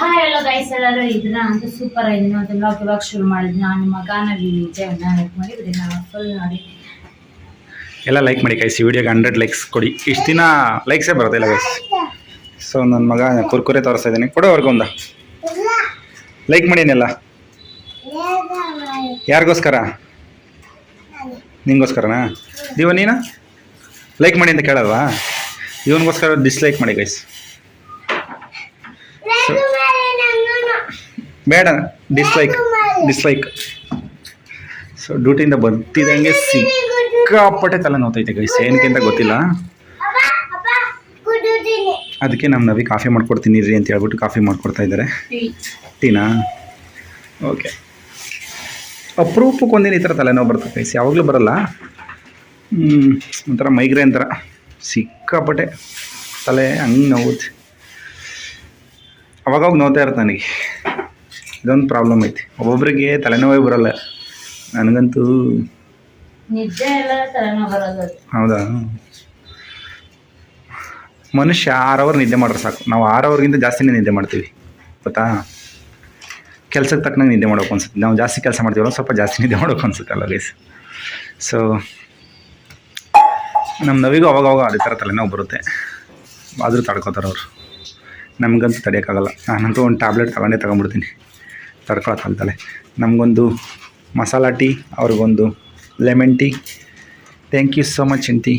Hi ಎಲ್ಲ guys ಎಲ್ಲರೂ ಇದ್ರ ಅಂತ ಸೂಪರ್ ಆಗಿದ್ದೀನಿ ಮತ್ತೆ ಬ್ಲಾಗ್ ಇವಾಗ ಶುರು ಮಾಡಿದ್ವಿ ನಾನು ನಿಮ್ಮ ಮಗನ ವಿಜಯವನ್ನು ಲೈಕ್ ಮಾಡಿ ನಾನು ಫುಲ್ ನೋಡಿ. ಎಲ್ಲ ಲೈಕ್ ಮಾಡಿ ಕೈಸಿ ವಿಡಿಯೋಗೆ ಹಂಡ್ರೆಡ್ ಲೈಕ್ಸ್ ಕೊಡಿ. ಇಷ್ಟು ದಿನ ಲೈಕ್ಸೇ ಬರೋದಿಲ್ಲ ಗೈಸ್ ಸೊ ನನ್ನ ಮಗ ಕುರ್ಕುರೆ ತೋರಿಸ್ತಾ ಇದ್ದೀನಿ. ಕೊಡೋವರೆಗೂ ಒಂದು. ಲೈಕ್ ಮಾಡೀನಿಲ್ಲ ಯಾರಿಗೋಸ್ಕರ? ನಿಂಗೋಸ್ಕರನಾ? ದೀವ ನೀನು? ಲೈಕ್ ಮಾಡಿ ಅಂತ ಕೇಳಲ್ವಾ? ಇವನಿಗೋಸ್ಕರ ಡಿಸ್ಲೈಕ್ ಮಾಡಿ ಗೈಸ್ ಬೇಡ ಡಿಸ್ಲೈಕ್ ಡಿಸ್ಲೈಕ್ ಸೊ ಡ್ಯೂಟಿಯಿಂದ ಬರ್ತಿದ್ದಂಗೆ ಸಿಕ್ಕಾಪಟ್ಟೆ ತಲೆ ನೋತೈತೆ ಗೈಸ್ ಏನಕ್ಕೆ ಅಂತ ಗೊತ್ತಿಲ್ಲ. ಅದಕ್ಕೆ ನಮ್ಮ ನವಿ ಕಾಫಿ ಮಾಡ್ಕೊಡ್ತೀನಿ ರೀ ಅಂತ ಹೇಳ್ಬಿಟ್ಟು ಕಾಫಿ ಮಾಡ್ಕೊಡ್ತಾ ಇದ್ದಾರೆ. ಟೀನಾ? ಓಕೆ ಅಪರೂಪಕ್ಕೆ ಒಂದಿನ ಈ ಥರ ತಲೆನೋವು ಬರ್ತದೆ ಗೈಸ್ ಯಾವಾಗಲೂ ಬರಲ್ಲ. ಒಂಥರ ಮೈಗ್ರೇನ್ ಥರ ಸಿಕ್ಕಾಪಟ್ಟೆ ತಲೆ ಹಂಗೆ ನೋವು ಅವಾಗವಾಗ ನೋತಾ ಇರುತ್ತೆ ನನಗೆ. ಇದೊಂದು ಪ್ರಾಬ್ಲಮ್ ಐತಿ. ಒಬ್ಬೊಬ್ರಿಗೆ ತಲೆನೋವೇ ಬರಲ್ಲ. ನನಗಂತೂ ಹೌದಾ? ಮನುಷ್ಯ ಆರು ಅವರ್ ನಿದ್ದೆ ಮಾಡ್ರೆ ಸಾಕು. ನಾವು ಆರು ಅವರ್ಗಿಂತ ಜಾಸ್ತಿನೇ ನಿದ್ದೆ ಮಾಡ್ತೀವಿ. ಗೊತ್ತಾ? ಕೆಲ್ಸಕ್ಕೆ ತಕ್ಕನಾಗ ನಿದ್ದೆ ಮಾಡೋಕೆ ಅನ್ಸುತ್ತೆ. ನಾವು ಜಾಸ್ತಿ ಕೆಲಸ ಮಾಡ್ತೀವಲ್ಲ ಸ್ವಲ್ಪ ಜಾಸ್ತಿ ನಿದ್ದೆ ಮಾಡೋಕೆ ಅನ್ಸುತ್ತೆ ಅಲ್ಲ ಗೈಸ್ ಸೊ ನಮ್ಮ ನವಿಗೂ ಅವಾಗ ಅವಾಗ ಅದೇ ಥರ ತಲೆನೋವು ಬರುತ್ತೆ. ಆದರೂ ತಡ್ಕೋತಾರೆ ಅವರು. ನಮಗಂತೂ ತಡೆಯೋಕ್ಕಾಗಲ್ಲ. ನಾನಂತೂ ಒಂದು ಟ್ಯಾಬ್ಲೆಟ್ ತಗೊಂಡೇ ತಗೊಂಡ್ಬಿಡ್ತೀನಿ. ತಡ್ಕೊಳಕ್ಕಾಗ್ತಲೆ ನಮಗೊಂದು ಮಸಾಲ ಟೀ, ಅವ್ರಿಗೊಂದು lemon tea. Thank you so much ಇಂತಿ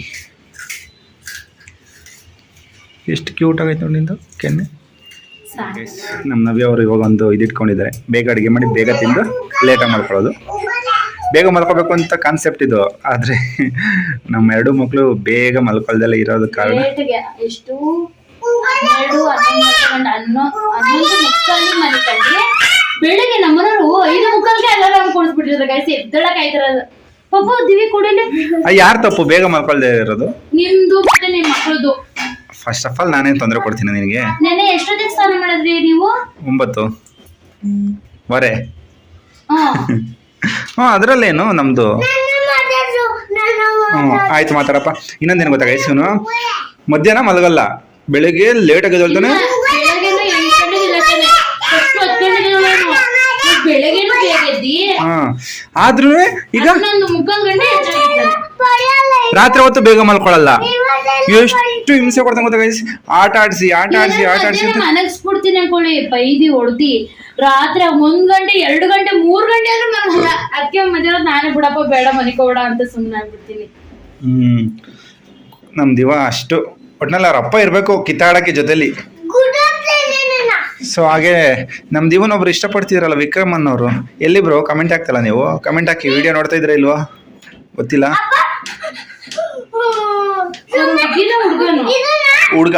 ಎಷ್ಟು ಕ್ಯೂಟ್ ಆಗೈತೆ ನೋಡಿ ನಿಂದು ಕೆನ್ನೆ. ನಮ್ಮ ನವ್ಯ ಅವರು ಇವಾಗ ಒಂದು ಇದು ಇಟ್ಕೊಂಡಿದ್ದಾರೆ. ಬೇಗ ಅಡುಗೆ ಮಾಡಿ ಬೇಗ ತಿಂದು ಲೇಟಾಗಿ ಮಾಡ್ಕೊಳ್ಳೋದು. ಬೇಗ ಮಲ್ಕೋಬೇಕು ಅಂತ ಕಾನ್ಸೆಪ್ಟ್ ಇದು. ಆದರೆ ನಮ್ಮ ಎರಡು ಮಕ್ಕಳು ಬೇಗ ಮಲ್ಕೊಳ್ಳ್ದೆಲ್ಲ ಇರೋದ ಕಾರಣ. ಎಷ್ಟು? ಬೆಳಿಗ್ಗೆ ನಮ್ಮನವರು ಐದು ಮುಕ್ಕಲ್ಗೆ ಅಲಾರಾಮ್ ಕೊಡಿಸ್ಬಿಟ್ಟಿದ್ರು ಗೈಸ್ ಎದ್ದಳಕ್ ಆಯ್ತಿರೋದು ಪಾಪ ದಿವಿ ಕೊಡಲಿ. ಯಾರು ತಪ್ಪು? ಬೇಗ ಮಲ್ಕೊಳ್ದೆ ಇರೋದು. ನಿಮ್ದು ಮತ್ತೆ ನಿಮ್ ಮಕ್ಕಳದು ಫಸ್ಟ್ ಆಫ್ ಆಲ್ ನಾನೇನು ತೊಂದರೆ ಕೊಡ್ತೀನಿ ನಿನಗೆ? ನೆನೆ ಎಷ್ಟೊತ್ತಿಗೆ ಸ್ನಾನ ಮಾಡಿದ್ರಿ ನೀವು? ಒಂಬತ್ತು. ವರೆ ಹಾ. ಹ್ಞೂ ಅದರಲ್ಲೇನು ನಮ್ಮದು ಹ್ಞೂ ಆಯ್ತು ಮಾತಾಡಪ್ಪ. ಇನ್ನೊಂದೇನು ಗೊತ್ತಾಗ ಇವನು? ಮಧ್ಯಾಹ್ನ ಮಲಗಲ್ಲ. ಬೆಳಿಗ್ಗೆ ಲೇಟ್ ಎದ್ದೇಳ್ತಾನೆ. ಆದ್ರೂ ಈಗ ರಾತ್ರಿ ಹೊತ್ತು ಬೇಗ ಮಲ್ಕೊಳ್ಳಲ್ಲ ಎಷ್ಟು ಹಿಂಸೆ ಕೊಡ್ತಾನೆ ಗೊತ್ತಾ ಗೈಸ್ ಆಟ ಆಡಿಸಿ ಆಟ ಆಡಿಸಿ ಆಟ ಆಡಿಸಿ ಮನಗಿಸ್ಬಿಡ್ತೀನಿ ಅನ್ಕೊಳ್ಳಿ ಬೈದಿ ಹೊಡ್ದಿ. ರಾತ್ರಿ ಒಂದ್ ಗಂಟೆ ಎರಡು ಗಂಟೆ ಮೂರ್ ಗಂಟೆ ಆದ್ರೂ ಮನಗಲ್ಲ ಅದಕ್ಕೆ ಮಧ್ಯಾಹ್ನ ನಾನೇ ಬಿಡಪ್ಪ ಬೇಡ ಮನಿಕೋಬೇಡ ಅಂತ ಸುಮ್ಮನೆ ಆಗ್ಬಿಡ್ತೀನಿ. ಹ್ಮ್. ನಮ್ ದಿವ ಅಷ್ಟು. ಒಟ್ನಲ್ಲಿ ಅವ್ರ ಅಪ್ಪ ಇರ್ಬೇಕು ಕಿತ್ತಾಡಕ್ಕೆ ಜೊತೆಲಿ. ಸೊ ಹಾಗೆ ನಮ್ಮ ದಿವನ್ ಒಬ್ರು ಇಷ್ಟಪಡ್ತಿದ್ರಲ್ಲ ವಿಕ್ರಮ್ ಅನ್ನೋರು. ಎಲ್ಲಿ ಬ್ರೋ ಕಮೆಂಟ್ ಹಾಕ್ತಲ್ಲ ನೀವು? ಕಮೆಂಟ್ ಹಾಕಿ ವಿಡಿಯೋ ನೋಡ್ತಾ ಇದ್ರ ಇಲ್ವಾ? ಗೊತ್ತಿಲ್ಲ? ಹುಡ್ಗ.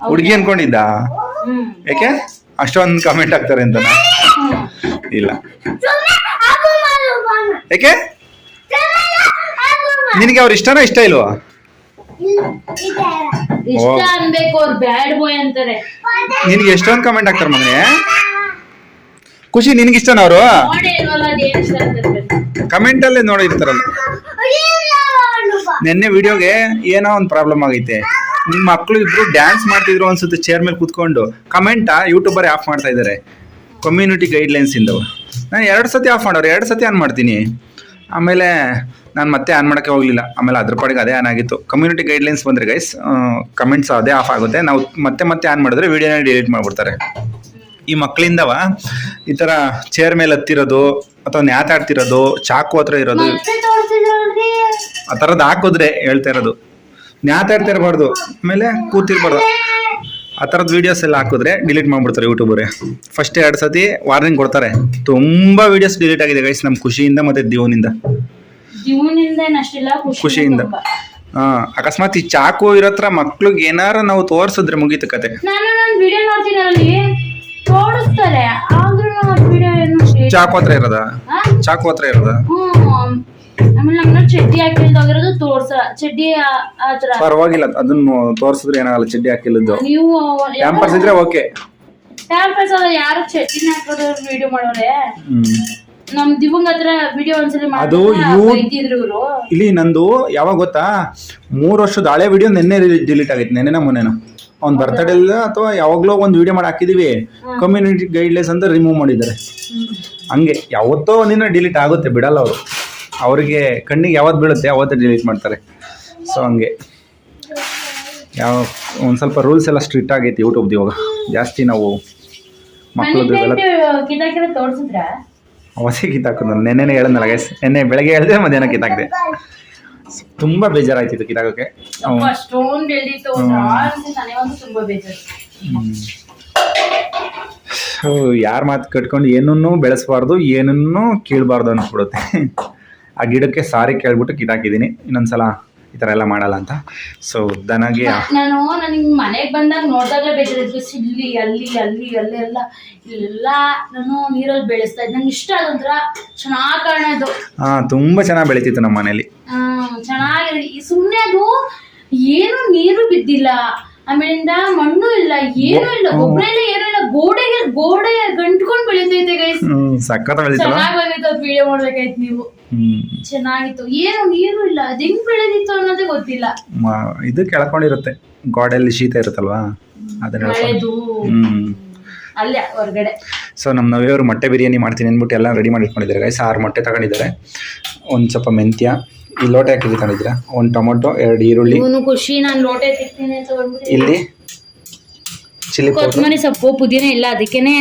ಹುಡ್ಗಿ ಅನ್ಕೊಂಡಿದ್ದ? ಯಾಕೆ ಅಷ್ಟೊಂದು ಕಮೆಂಟ್ ಹಾಕ್ತಾರೆ ಅಂತ ಇಲ್ಲ. ಯಾಕೆ ನಿನಗೆ ಅವ್ರು ಇಷ್ಟನಾ ಇಷ್ಟ ಇಲ್ವಾ? ಇಷ್ಟ ಅನ್ಬೇಕು ಅವ್ರು ಬ್ಯಾಡ್ ಬಾಯ್ ಅಂತಾರೆ. ನಿನಗೆ ಎಷ್ಟೊಂದು ಕಮೆಂಟ್ ಹಾಕ್ತಾರೆ ಮಗನೇ? ಖುಷಿ ನಿನಗೆ ಇಷ್ಟನಾ ಅವರು? ನೋಡಿ ಇಲ್ವಲ್ಲ ಅದ್ ಏನ್ ಇಷ್ಟ ಅಂತ ಕಮೆಂಟ್ ಅಲ್ಲೇ ನೋಡಿರ್ತಾರಲ್ಲ ನಿನ್ನೆ ವಿಡಿಯೋಗೆ ಏನೋ ಒಂದು ಪ್ರಾಬ್ಲಮ್ ಆಗೈತೆ. ನಿಮ್ಮ ಮಕ್ಕಳು ಇಬ್ರು ಡ್ಯಾನ್ಸ್ ಮಾಡ್ತಿದ್ರು ಅನ್ಸುತ್ತೆ ಚೇರ್ ಮೇಲೆ ಕೂತ್ಕೊಂಡು. ಕಮೆಂಟ ಯೂಟ್ಯೂಬರ್ ಆಫ್ ಮಾಡ್ತಾ ಇದ್ದಾರೆ ಕಮ್ಯುನಿಟಿ ಗೈಡ್ಲೈನ್ಸ್ ಇಂದವು. ನಾನು ಎರಡು ಸತಿ ಆಫ್ ಮಾಡೋರು ಎರಡು ಸತಿ ಆನ್ ಮಾಡ್ತೀನಿ. ಆಮೇಲೆ ನಾನು ಮತ್ತೆ ಆನ್ ಮಾಡೋಕ್ಕೆ ಹೋಗಲಿಲ್ಲ. ಆಮೇಲೆ ಅದ್ರ ಪಾಡಿಗೆ ಅದೇ ಆನ್ ಆಗಿತ್ತು. ಕಮ್ಯುನಿಟಿ ಗೈಡ್ಲೈನ್ಸ್ ಬಂದರೆ ಗೈಸ್ ಕಮೆಂಟ್ಸ್ ಅದೇ ಆಫ್ ಆಗುತ್ತೆ. ನಾವು ಮತ್ತೆ ಮತ್ತೆ ಆನ್ ಮಾಡಿದ್ರೆ ವಿಡಿಯೋನ ಡಿಲೀಟ್ ಮಾಡಿಬಿಡ್ತಾರೆ. ಈ ಮಕ್ಕಳಿಂದವ ಈ ಥರ ಚೇರ್ ಮೇಲೆ ಹತ್ತಿರೋದು ಅಥವಾ ನ್ಯಾತಾಡ್ತಿರೋದು ಚಾಕು ಹತ್ರ ಇರೋದು ಆ ಥರದ್ದು ಹಾಕಿದ್ರೆ ಹೇಳ್ತಾ ಇರೋದು. ನ್ಯಾತಾಡ್ತಾ ಇರಬಾರ್ದು. ಆಮೇಲೆ ಕೂತಿರ್ಬಾರ್ದು. ಆ ಥರದ್ದು ವೀಡಿಯೋಸ್ ಎಲ್ಲ ಹಾಕಿದ್ರೆ ಡಿಲೀಟ್ ಮಾಡಿಬಿಡ್ತಾರೆ ಯೂಟ್ಯೂಬರೇ ಫಸ್ಟ್ ಎರಡು ಸತಿ ವಾರ್ನಿಂಗ್ ಕೊಡ್ತಾರೆ. ತುಂಬ ವೀಡಿಯೋಸ್ ಡಿಲೀಟ್ ಆಗಿದೆ ಗೈಸ್ ನಮ್ಮ ಖುಷಿಯಿಂದ ಮತ್ತು ದಿವನಿಂದ. ಜೀವನಿಂದ ಏನಷ್ಟಿಲ್ಲ ಖುಷಿ ಖುಷಿಯಿಂದ. ಹಾಂ ಅಕಸ್ಮಾತ್ ಈ ಚಾಕು ಇರತ್ರ ಮಕ್ಳಿಗೆ ಏನಾರ ನಾವು ತೋರಿಸಿದ್ರೆ ಮುಗೀತು ಕತೆ. ನಾನು ನನ್ನ ವಿಡಿಯೋ ನೋಡ್ತೀನಲ್ಲ ಅಲ್ಲಿ. ತೋರಿಸ್ತಾರೆ ಆದ್ರೂ ಆ ವಿಡಿಯೋ ಏನು ಚಾಕು ಹತ್ರ ಇರದ? ಹಾ? ಚಾಕು ಹತ್ರ ಇರೋದ? ಹ್ಮ್ ಆಮೇಲೆ ನಮ್ಮನ್ನ ಚಡ್ಡಿ ಹಾಕಿಲ್ದೋಗಿರೋದು ತೋರ್ಸ ಚಡ್ಡಿ ಆ- ಆ ತರ ಪರವಾಗಿಲ್ಲ ಅದನ್ನು ತೋರ್ಸಿದ್ರೆ ಏನಾಗಲ್ಲ ಚಡ್ಡಿ ಹಾಕಿಲ್ಲದ್ದು ನೀವು ಕ್ಯಾಂಪರ್ಸ್ ಇದ್ರೆ ಓಕೆ ಟ್ಯಾಂಪರ್ಸ್ ಅದ ಯಾರು ಚಡ್ಡಿನ ಹಾಕೋದು ವಿಡಿಯೋ ಮಾಡೋರೆ? ಹ್ಮ್. ನಮ್ ವಿಡಿಯೋ ಒಂದ್ಸಲಿ ಅದು ಮಾಡಿದ್ರು ಬೈತಿದ್ರು ಇವ್ರು. ಇಲ್ಲಿ ನಂದು ಯಾವಾಗ ಗೊತ್ತಾ? ಮೂರು ವರ್ಷದ ಹಳೆ ವಿಡಿಯೋ ನಿನ್ನೆ ಡಿಲೀಟ್ ಆಗೈತೆ ನೆನ್ನೆನ ಮೊನ್ನೆನ ಅವ್ನ ಬರ್ತಡೇ ಇಲ್ಲ ಅಥವಾ ಯಾವಾಗಲೋ ಒಂದು ವಿಡಿಯೋ ಮಾಡಿ ಹಾಕಿದೀವಿ. ಕಮ್ಯುನಿಟಿ ಗೈಡ್ಲೈನ್ಸ್ ಅಂತ ರಿಮೂವ್ ಮಾಡಿದ್ದಾರೆ. ಹಂಗೆ ಯಾವತ್ತೋ ಒಂದಿನ ಡಿಲೀಟ್ ಆಗುತ್ತೆ ಬಿಡಲ್ಲ ಅವರು. ಅವರಿಗೆ ಕಣ್ಣಿಗೆ ಯಾವತ್ತು ಬೀಳುತ್ತೆ ಅವತ್ತೇ ಡಿಲೀಟ್ ಮಾಡ್ತಾರೆ. ಸೊ ಹಂಗೆ. ಯಾವ ಒಂದು ಸ್ವಲ್ಪ ರೂಲ್ಸ್ ಎಲ್ಲ ಸ್ಟ್ರಿಕ್ಟ್ ಆಗೈತಿ ಯೂಟ್ಯೂಬ್ದು ಇವಾಗ. ಜಾಸ್ತಿ ನಾವು ಮಕ್ಕಳದ್ದು ಎಲ್ಲ ಕಿತ್ತಾಕಿರ ತೋರ್ಸಿದ್ರ? ಅವತ್ತೇ ಕಿತ್ತಾಕೋದು ನೆನ್ನೆನೇ ಹೇಳಿದ್ನಲ್ಲ ಗೈಸ್ ನೆನ್ನೆ ಬೆಳಗ್ಗೆ ಹೇಳಿದೆ ಮಧ್ಯಾಹ್ನ ಕಿತ್ತಾಕಿದೆ. ತುಂಬ ಬೇಜಾರಾಯ್ತಿತ್ತು ಕಿತ್ತಾಕೋಕೆ ಅಪ್ಪ ಅಷ್ಟೊಂದು ಬೆಳ್ದಿತ್ತು ನನಗಂತೂ ತುಂಬಾ ಬೇಜಾರು ಯಾರ ಮಾತು ಕಟ್ಕೊಂಡು ಏನನ್ನೂ ಬೆಳೆಸಬಾರ್ದು ಏನನ್ನೂ ಕೀಳಬಾರ್ದು ಅನ್ಸ್ಬಿಡುತ್ತೆ. ಆ ಗಿಡಕ್ಕೆ ಸಾರಿ ಕೇಳ್ಬಿಟ್ಟು ಕಿತ್ತಾಕಿದ್ದೀನಿ. ಇನ್ನೊಂದ್ಸಲ ಈ ಥರ ಎಲ್ಲ ಮಾಡಲ್ಲ ಅಂತ. ಸೊ ದನಗೆ ನಾನು ನನಗೆ ಮನೆಗೆ ಬಂದಾಗ ನೋಡಿದಾಗಲೇ ಬೇಜಾರಿತ್ತು ಇಲ್ಲಿ ಅಲ್ಲಿ ಅಲ್ಲಿ ಅಲ್ಲಿ ಎಲ್ಲ. ಇಲ್ಲೆಲ್ಲ ನಾನು ನೀರಲ್ಲಿ ಬೆಳೆಸ್ತಾ ಇದ್ದೆ. ನಂಗೆ ಇಷ್ಟ ಅದೊಂಥರ ಚೆನ್ನಾಗಿ ಕಾಣೋದು ಹಾಂ ತುಂಬಾ ಚೆನ್ನಾಗಿ ಬೆಳೀತಿತ್ತು ನಮ್ಮ ಮನೇಲಿ. ಚೆನ್ನಾಗಿ ಸುಮ್ಮನೆ ಅದು ಏನು ನೀರು ಬಿದ್ದಿಲ್ಲ. ಆಮೇಲಿಂದ ಮಣ್ಣು ಇಲ್ಲ ಏನೂ ಇಲ್ಲ. ಗೊಬ್ಬರ ಇಲ್ಲ ಏನೂ ಇಲ್ಲ. ಗೋಡೆಗೆ ಗೋಡೆ ಗಂಟ್ಕೊಂಡು ಬೆಳಿತೈತೆ ಗೈಸ್ ಹ್ಞೂ ಸಖತ್ ಬೆಳೀತಲ್ಲ ಚೆನ್ನಾಗಿ ಬಂದಿತ್ತು ಅದು ವಿಡಿಯೋ ಮಾಡ್ಬೇಕಾಯ್ತು ನೀವು. ಹ್ಞೂ ಚೆನ್ನಾಗಿತ್ತು. ಏನು ನೀರು ಇಲ್ಲ. ಅದು ಹೆಂಗ್ ಬೆಳೆದಿತ್ತು ಅನ್ನೋದೇ ಗೊತ್ತಿಲ್ಲ. ಮ- ಇದು ಕೆಳ್ಕೊಂಡಿರುತ್ತೆ. ಗೋಡೆಯಲ್ಲಿ ಶೀತ ಇರುತ್ತಲ್ವಾ? ಅದನ್ನ ಹೇಳ್ಕೊಂಡು. ಮಳೆದು. ಹ್ಞೂ ಅಲ್ಲೇ ಹೊರಗಡೆ. ಸೊ ನಮ್ಮ ನವಿಯವರು ಮೊಟ್ಟೆ ಬಿರಿಯಾನಿ ಮಾಡ್ತೀನಿ ಅಂದ್ಬಿಟ್ಟು ಎಲ್ಲ ರೆಡಿ ಮಾಡಿ ಇಟ್ಕೊಂಡಿದ್ದಾರೆ ಗೈಸ್ ಆರು ಮೊಟ್ಟೆ ತಗೊಂಡಿದ್ದಾರೆ. ಒಂದು ಸ್ವಲ್ಪ ಮೆಂತ್ಯ ಈ ಲೋಟ ಹಾಕಿ ತಗೊಂಡಿದ್ದೀರಾ? ಒಂದು ಟೊಮೊಟೊ ಎರಡು ಈರುಳ್ಳಿ. ಇವನು ಖುಷಿ ನಾನು ಲೋಟೆ ತಿಕ್ತೀನಿ ಅಂತ ಬಂದ್ಬಿಟ್ಟು ಇಲ್ಲಿ ಚಿಲ್ಲಿ ಕೊತ್ತಂಬರಿ ಸೊಪ್ಪು ಪುದೀನ ಇಲ್ಲ ಅದಕ್ಕೇನೆ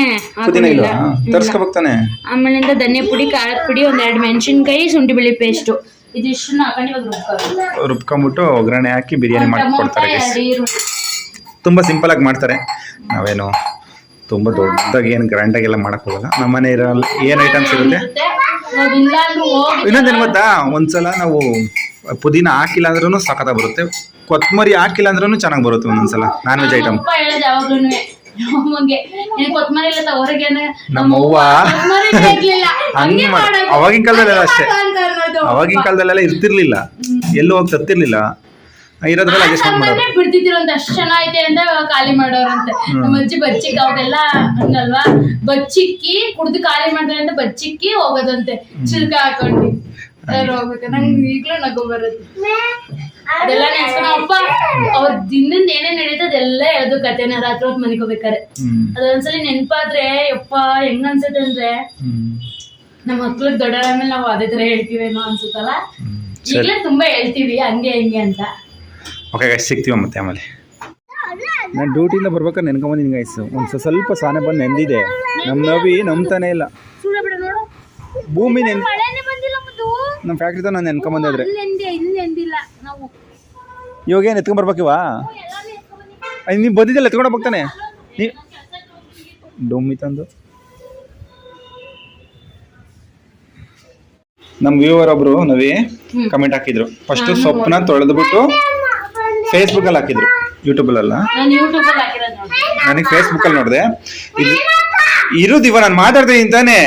ಪುದೀನ ಹಾಕೊಂಡಿಲ್ಲ ತರ್ಸ್ಕೋಬೇಕಾನೆ ಆಮೇಲಿಂದ ಧನಿಯಾ ಪುಡಿ ಖಾರದ ಪುಡಿ ಒಂದೆರಡು ಎರಡು ಮೆಣಸಿನ್ಕಾಯಿ ಶುಂಠಿ ಬೆಳ್ಳಿ ಪೇಸ್ಟು ಇದಿಷ್ಟನ್ನ ಹಾಕೊಂಡು ಇವಾಗ ರುಬ್ಕೋಬೇಕು ರುಬ್ಕೊಂಬಿಟ್ಟು ಒಗ್ಗರಣೆ ಹಾಕಿ ಬಿರಿಯಾನಿ ಮಾಡ್ಕೊಡ್ತಾರೆ ಟೊಮೊಟೊ ಸಿಂಪಲ್ ಆಗಿ ಎರಡು ಈರುಳ್ಳಿ. ತುಂಬ ಸಿಂಪಲಾಗಿ ಮಾಡ್ತಾರೆ. ನಾವೇನು ತುಂಬ ದೊಡ್ಡದಾಗಿ ಏನು ಗ್ರ್ಯಾಂಡಾಗೆಲ್ಲ ಮಾಡಕ್ ಹೋಗಲ್ಲ. ನಮ್ಮ ಮನೆ ಇರೋಲ್ಲಿ ಏನು ಐಟಮ್ಸ್ ಇರುತ್ತೆ ಇರುತ್ತೆ. ನಾವ್ ಇಲ್ಲ ಅಂದ್ರೂ ಹೋಗಿ ಇನ್ನೊಂದೇನು ಗೊತ್ತಾ? ಒಂದ್ಸಲ ನಾವು ಪುದೀನ ಹಾಕಿಲ್ಲ ಅಂದ್ರೂ ಸಖತ್ತಾಗಿ ಬರುತ್ತೆ. ಕೊತ್ತಂಬರಿ ಹಾಕಿಲ್ಲ ಅಂದ್ರೂ ಚೆನ್ನಾಗಿ ಬರುತ್ತೆ ಒಂದೊಂದ್ಸಲ ನಾನ್ ವೆಜ್ ಐಟಮ್ ಅಪ್ಪ ಹೇಳೋದು ಯಾವಾಗ್ಲೂನುವೆ ನಮ್ಮಂಗೆ. ನೀನ್ ಕೊತ್ತಂಬರಿ ಇಲ್ಲ ಹೊರಗೆ ಅಂದ್ರೆ ನಮ್ಮ ಅವ್ವ. ಕೊತ್ತಂಬರಿ ಬೇಕಿಲ್ಲ ಹಂಗೆ ಮಾಡ್-. ಅವಾಗಿನ ಕಾಲದಲ್ಲೆಲ್ಲ ಅಷ್ಟೇ. ಅಂತ. ಅವಾಗಿನ ಕಾಲದಲ್ಲೆಲ್ಲ ಇರ್ತಿರ್ಲಿಲ್ಲ. ಎಲ್ಲೂ ಹೋಗಿ ತತ್ತಿರ್ಲಿಲ್ಲ. ಇರೋದ್ರಲ್ಲಿ ಅಡ್ಜಸ್ಟ್ ಮಾಡಿ ಮಾಡೋರು ನಮ್ಮನ್ನೇ ಬಿಡ್ತಿದ್ರಂತೆ ಅಷ್ಟ್ ಚೆನ್ನಾಗೈತೆ ಅಂತ ಖಾಲಿ ಮಾಡೋರಂತೆ ನಮ್ಮ ಅಜ್ಜಿ ಬಚ್ಚಿಕ್ ಅವಾಗೆಲ್ಲ ಹಂಗಲ್ವಾ? ಬಚ್ಚಿಕ್ಕಿ ಕುಡ್ದು ಖಾಲಿ ಮಾಡ್ತಾರೆ ಅಂತ ಬಚ್ಚಿಕ್ಕಿ ಹೋಗೋದಂತೆ. ಚಿಲ್ಕ ಹಾಕೊಂಡು. ಹೋಗ್ಬೇಕು. ನಂಗೆ ಈಗ್ಲೂ ನಗು ಬರುತ್ತೆ. ಅದೆಲ್ಲ ನೆನ್ಸ್ಕೊಂಡು ಅಪ್ಪ ಅವ್ರ ದಿನದಿಂದ ಏನೇನ್ ನಡೀತದೆ ಅದೆಲ್ಲ ಹೇಳೋದು ಕತೆನ ರಾತ್ರಿ ಹೊತ್ತು ಮನಿಕೋಬೇಕಾರೆ ಅದೊಂದ್ಸಲಿ ನೆನ್ಪಾದ್ರೆ ಯಪ್ಪ ಹೆಂಗ್ ಅನ್ಸುತ್ತೆ ಅಂದ್ರೆ ನಮ್ಮ ನಮ್ಮ ದೊಡ್ಡ ಮೇಲೆ ನಾವು ಅದೇ ತರ ಹೇಳ್ತೀವೇನೋ ಅನ್ಸುತ್ತಲ್ಲ. ಈಗಲೇ ತುಂಬಾ ಹೇಳ್ತೀವಿ ಹಂಗೆ ಹಿಂಗೆ ಅಂತ. ಓಕೆ ಗೈಸ್ ಸಿಗ್ತೀವ ಮತ್ತೆ ಆಮೇಲೆ? ನಾನು ಡ್ಯೂಟಿಯಿಂದ ಬರ್ಬೇಕಾದ್ರೆ ನೆನ್ಕೊಂಬಂದಿನಿ ಗೈಸ್ ಒಂದು ಸ್ವಲ್ಪ ಸಾನೆ ಬಂದು ನೆಂದಿದೆ. ನಮ್ಮ ನವಿ ನಂಬ್ತಾನೆ ಇಲ್ಲ. ಸುಡಬೇಡ ನೋಡು. ಭೂಮಿ ನೆನ್ ನಮ್ಮ ಫ್ಯಾಕ್ಟ್ರಿ ಫ್ಯಾಕ್ಟ್ರಿದ ನಾನು ನೆನ್ಕೊಂಬಂದಿದ್ರೆ ಇವಾಗ ಏನು ಎತ್ಕೊಂಬರ್ಬೇಕಿವಾ ನೀವು ಬಂದಿದ್ದಲ್ಲ ಎತ್ಕೊಂಡು ಹೋಗ್ತಾನೆ ನೀ ಡೊಮ್ಮಿ ತಂದು. ನಮ್ಮ ವ್ಯೂವರ್ ಒಬ್ರು ನವಿ ಕಮೆಂಟ್ ಹಾಕಿದ್ರು. ಫಸ್ಟ್ ಸೊಪ್ಪನ್ನ ತೊಳೆದ್ಬಿಟ್ಟು ಫೇಸ್ಬುಕ್ಕಲ್ಲಿ ಹಾಕಿದ್ರು ಯೂಟ್ಯೂಬಲ್ಲ ನಾನು ಯೂಟ್ಯೂಬ್ ಅಲ್ಲ ನನಗೆ ಫೇಸ್ಬುಕ್ ಅಲ್ಲಿ ಫೇಸ್ಬುಕ್ಕಲ್ಲಿ ನೋಡಿದೆ. ಇದು ಇರುದಿವ ನಾನು ಮಾತಾಡ್ತೀನಿ ಅಂತಾನೆ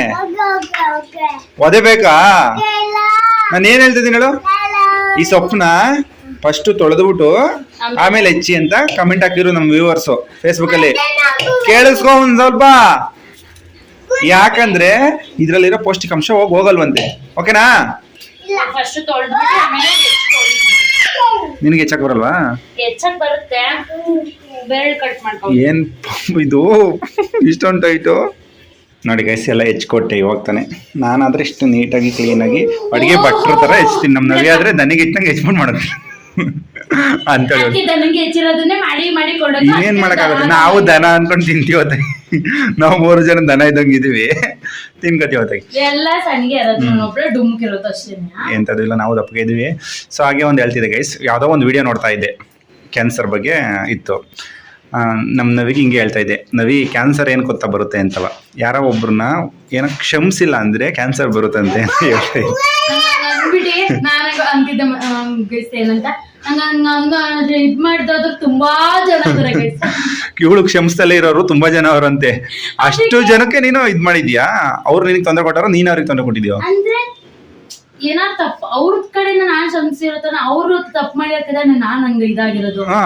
ಒದೆ ಬೇಕಾ? ನಾನು ಏನು ಹೇಳ್ತಿದ್ದೀನಿ ಹೇಳು? ಈ ಸೊಪ್ಪನ್ನ ಫಸ್ಟ್ ತೊಳೆದ್ಬಿಟ್ಟು ಆಮೇಲೆ ಹೆಚ್ಚಿ ಅಂತ ಕಮೆಂಟ್ ಹಾಕಿದ್ರು ನಮ್ಮ ವ್ಯೂವರ್ಸು ಫೇಸ್ಬುಕ್ಕಲ್ಲಿ ಕೇಳಿಸ್ಕೊ ಒಂದ್ ಸ್ವಲ್ಪ. ಯಾಕಂದ್ರೆ ಇದ್ರಲ್ಲಿರೋ ಪೌಷ್ಟಿಕಾಂಶ ಹೋಗಿ ಹೋಗಲ್ವಂತೆ. ಓಕೆನಾ. ನಿನಗೆ ಹೆಚ್ಚಕ್ ಬರಲ್ವಾ? ಏನ್ ಇದು? ಇಷ್ಟೊಂದು ಟೈಟು ನೋಡಿ ಗೈಸ್ ಎಲ್ಲ ಹೆಚ್ಕೊಟ್ಟೆ ಇವಾಗ ತಾನೆ. ನಾನಾದ್ರೆ ಇಷ್ಟು ನೀಟಾಗಿ ಕ್ಲೀನಾಗಿ ಅಡಿಗೆ ಭಟ್ರ ಥರ ಹೆಚ್ತೀನಿ ನಮ್ಮ ನವಿ ಆದ್ರೆ ನನಗೆ ಹೆಚ್ಚಂಗೆ ಹೆಚ್ಬಿಟ್ಟು ಮಾಡೋದು. ಅಂತ ಏನ್ ಮಾಡಕ್ಕಾಗುತ್ತೆ ನಾವು ದನ ಅನ್ಕೊಂಡು ತಿಂತೀವತ್ತೆ ನಾವು ಮೂರು ಜನ ದನ ಇದ್ದಂಗೆ ಇದೀವಿ. ಇರೋದು. ಅಷ್ಟೇ ಎಂಥದ್ದು ಇಲ್ಲ ನಾವು ದಪ್ಪಗೆ ಇದೀವಿ. ಸೊ ಹಾಗೆ ಒಂದು ಹೇಳ್ತಿದ್ದೆ ಗೈಸ್ ಯಾವುದೋ ಒಂದು ವಿಡಿಯೋ ನೋಡ್ತಾ ಇದ್ದೆ. ಕ್ಯಾನ್ಸರ್ ಬಗ್ಗೆ ಇತ್ತು. ನಮ್ಮ ನವಿಗೆ ಹಿಂಗೆ ಹೇಳ್ತಾ ಇದ್ದೆ ನವಿ ಕ್ಯಾನ್ಸರ್ ಏನು ಗೊತ್ತಾ ಬರುತ್ತೆ ಅಂತವ? ಯಾರೋ ಒಬ್ರನ್ನ ಏನೋ ಕ್ಷಮಿಸಿಲ್ಲ ಅಂದರೆ ಕ್ಯಾನ್ಸರ್ ಬರುತ್ತಂತೆ ಅಂತ ಹೇಳ್ತಾ ಇದ್ದೆ. ಅಂದ್ಬಿಟ್ಟು ನಾನು ಅಂತಿದ್ದೆ ಗೈಸ್ ಏನಂತ? ನಂಗ ಹಂಗ ಹಂಗ ಇದ್ ಮಾಡಿದವ್ರು ತುಂಬಾ ಜನ ಇದಾರೆ ಇವಳು ಕ್ಷಮಿಸ್ತಲೇ ಇರೋರು ತುಂಬಾ ಜನ ಅವರಂತೆ. ಅಷ್ಟು ಜನಕ್ಕೆ ನೀನು ಇದು ಮಾಡಿದ್ಯಾ? ಅವ್ರು ನಿನಗೆ ತೊಂದರೆ ಕೊಟ್ಟಾರ ನೀನು ಅವ್ರಿಗೆ ತೊಂದರೆ ಕೊಟ್ಟಿದ್ಯೋ? ಅಂದ್ರೆ ಏನಾರು ತಪ್ಪು ಅವ್ರ ಕಡೆಯಿಂದ ನಾನ್ ಶ್ರಮಿಸಿರತ್ತಾನ ಅವ್ರು ತಪ್ಪು ಮಾಡಿರ್ಕದ ನಾನ್ ಹಂಗ ಇದಾಗಿರೋದು. ಹಾ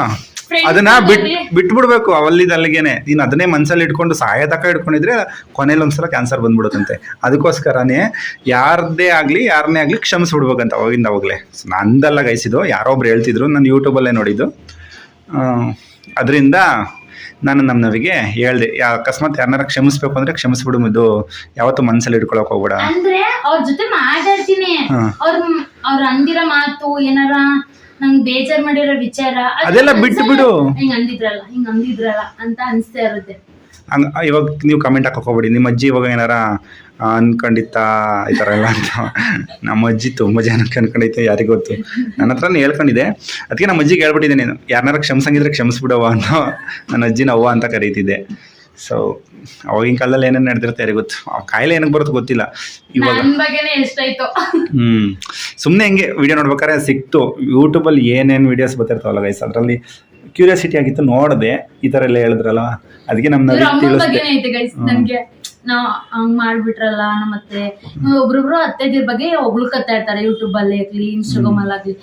ಅದನ್ನ ಬಿಟ್. ಬಿಟ್ಬಿಡ್ಬೇಕು ಅವಲ್ಲಿದ್ ಅಲ್ಲಿಗೇನೆ ನೀನು ಅದನ್ನೇ ಮನ್ಸಲ್ಲಿ ಇಟ್ಕೊಂಡು ಸಹಾಯ ತಕ ಇಟ್ಕೊಂಡಿದ್ರೆ ಕೊನೆಯಲ್ಲಿ ಒಂದ್ಸಲ ಕ್ಯಾನ್ಸರ್ ಬಂದ್ಬಿಡುತ್ತಂತೆ. ಅದಕ್ಕೋಸ್ಕರನೇ ಯಾರದೇ ಆಗಲಿ ಯಾರನ್ನೇ ಆಗಲಿ ಕ್ಷಮಿಸ್ಬಿಡ್ಬೇಕಂತ ಅವಾಗಿಂದ ಅವಾಗಲೇ. ನಂದಲ್ಲ ಗೈಸಿದ್ದು ಯಾರೋ ಒಬ್ರು ಹೇಳ್ತಿದ್ರು. ನಾನು ಯೂಟ್ಯೂಬಲ್ಲೇ ನೋಡಿದ್ದು. ಅದರಿಂದ ನಾನು ನಮ್ಮನವರಿಗೆ ಹೇಳ್ದೆ ಅಕಸ್ಮಾತ್ ಯಾರನ್ನಾರ ಕ್ಷಮಿಸ್ಬೇಕು ಅಂದ್ರೆ ಕ್ಷಮಿಸ್ಬಿಡು ಇದು ಯಾವತ್ತು ಮನ್ಸಲ್ಲಿ ಇಟ್ಕೊಳಕ್ ಹೋಗ್ಬೇಡ. ಅಂದ್ರೆ ಅವ್ರ ಜೊತೆ ಮಾತಾಡ್ತೀನಿ. ಅವ್ರ ಅವ್ರ ಅಂದಿರೋ ಮಾತು ಏನಾರ ನಂಗ್ ಬೇಜಾರ್ ಮಾಡಿರೋ ವಿಚಾರ ಅದು ಅದೆಲ್ಲ ಅನ್ಸಲ್ಲ. ಬಿಟ್ಟು ಬಿಡು. ಹಿಂಗ್ ಅಂದಿದ್ರಲ್ಲ ಹಿಂಗ್ ಅಂದಿದ್ರಲ್ಲ ಅಂತ ಅನ್ಸ್ತಾ ಇರುತ್ತೆ. ಹಂಗ ಇವಾಗ ನೀವು ಕಮೆಂಟ್ ಹಾಕಕ್ ಹೋಗ್ಬೇಡಿ. ನಿಮ್ಮ ಅಜ್ಜಿ ಇವಾಗ ಏನಾರ ಆ, ಅನ್ಕೊಂಡಿತ್ತ ಈ ಥರ ಎಲ್ಲ ಅಂತ. ನಮ್ಮ ಅಜ್ಜಿ ತುಂಬ ಜನಕ್ಕೆ ಅನ್ಕೊಂಡೈತೆ ಯಾರಿಗೆ ಗೊತ್ತು. ನನ್ನ ಹತ್ರನೇ ಹೇಳ್ಕೊಂಡಿದ್ದೆ. ಅದಕ್ಕೆ ನಮ್ಮ ಅಜ್ಜಿಗೆ ಹೇಳ್ಬಿಟ್ಟಿದ್ದೆ ನೀನು ಯಾರನ್ನಾರ ಕ್ಷಮಿಸಂಗಿದ್ರೆ ಕ್ಷಮಿಸ್ಬಿಡವ್ವ ಅನ್ನೋ ನನ್ನ ಅಜ್ಜಿನ ಅವ್ವ ಅಂತ ಕರೀತಿದ್ದೆ. ಸೊ ಅವಾಗಿನ ಕಾಲದಲ್ಲಿ ಏನೇನು ನಡೆದಿರುತ್ತೆ ಯಾರಿಗೆ ಗೊತ್ತು? ಆ ಕಾಯಿಲೆ ಏನಕ್ಕೆ ಬರುತ್ತೆ ಗೊತ್ತಿಲ್ಲ. ಇವಾಗ ನನ್ ಬಗ್ಗೆನೇ ಎಷ್ಟಾಯ್ತು ಹ್ಮ್. ಸುಮ್ಮನೆ ಹೆಂಗೆ ವಿಡಿಯೋ ನೋಡ್ಬೇಕಾದ್ರೆ ಸಿಕ್ತು. ಯೂಟ್ಯೂಬಲ್ಲಿ ಏನೇನು ವಿಡಿಯೋಸ್ ಬರ್ತಿರ್ತಾವಲ್ಲ ಗೈಸ್ ಅದರಲ್ಲಿ ಕ್ಯೂರಿಯಾಸಿಟಿ ಆಗಿತ್ತು ನೋಡಿದೆ. ಈ ಥರ ಎಲ್ಲ ಹೇಳಿದ್ರಲ್ಲ. ಅದಕ್ಕೆ ನಮ್ಮ ಇವ್ರ ಅಮ್ಮನ್ ತಿಳಿಸ್ದೆ. ಬಗ್ಗೆನೇ ಐತೆ ಗೈಸ್ ನನ್ಗೆ. ನಾವ್ ಹಂಗ್ ಮಾಡ್ಬಿಟ್ರಲ್ಲ ನಮ್ಮ ಅತ್ತೆ. ಒಬ್ರೊಬ್ರು ಅತ್ತೆದಿರ ಬಗ್ಗೆ ಹೊಗಳ್ಕತ್ತಾ ಇರ್ತಾರೆ ಯೂಟ್ಯೂಬ್ ಅಲ್ಲಿ ಆಗ್ಲಿ ಇನ್ಸ್ಟಾಗ್ರಾಮ್ ಅಲ್ಲಿ ಆಗ್ಲಿ.